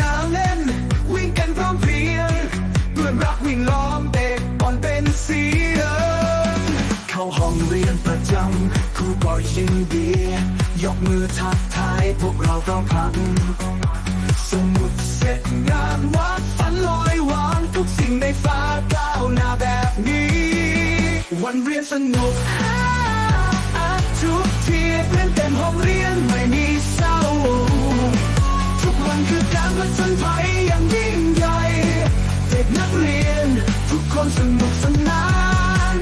นามเล่น วิ่งกันพร้อมเพรียงด้วยรักวิ่งล้อมเด็กบอลเป็นเสียงเข้าห้องเรียนประจำครูปล่อยยินดี ยกมือทักทายพวกเราต้องพังสมุดเสร็จงานวัดฝันลอยวางทุกสิ่งในฟ้าก้าวหน้าแบบนี้ วันเรียนสนุก วันคือการผจญภัยอย่างยิ่งใหญ่เด็กนักเรียน ทุกคนสนุกสนาน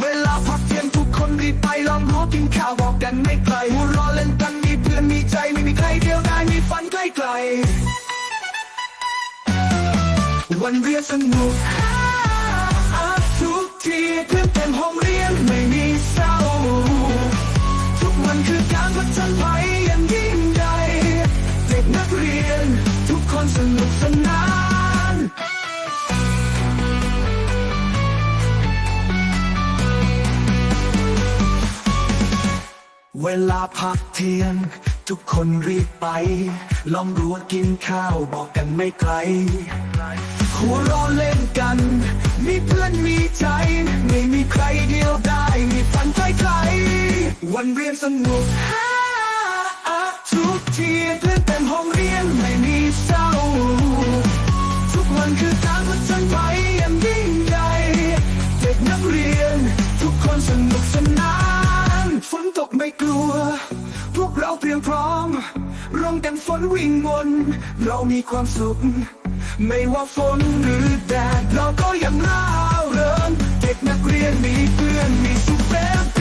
เวลาพักเที่ยงทุกคนรีบไปลองรู้กินข้าวบอกกันไม่ไกลหัวเรอเล่นกันมีเพื่อนมีใจไม่มีใครเดียวดายมีฝันใกล้ๆวันเรียนสนุก นุกสนานเวลาพักเที่ยง ทุกคนรีบไป ล้อมรั้วกินข้าวบอกกันไม่ไกลหัวเรอเล่นกัน มีเพื่อนมีใจ ไม่มีใครเดียวได้ มีฝันใกล้วันเรียนสนุกทุกทีเพื่อนเต็มห้องเรียนไม่ ร่มงกันฝนวิ่งวน เรามีความสุข ไม่ว่าฝนหรือแดดเราก็ยังร่าเริงเด็กนักเรียนมีเพื่อนมีสุขแบบ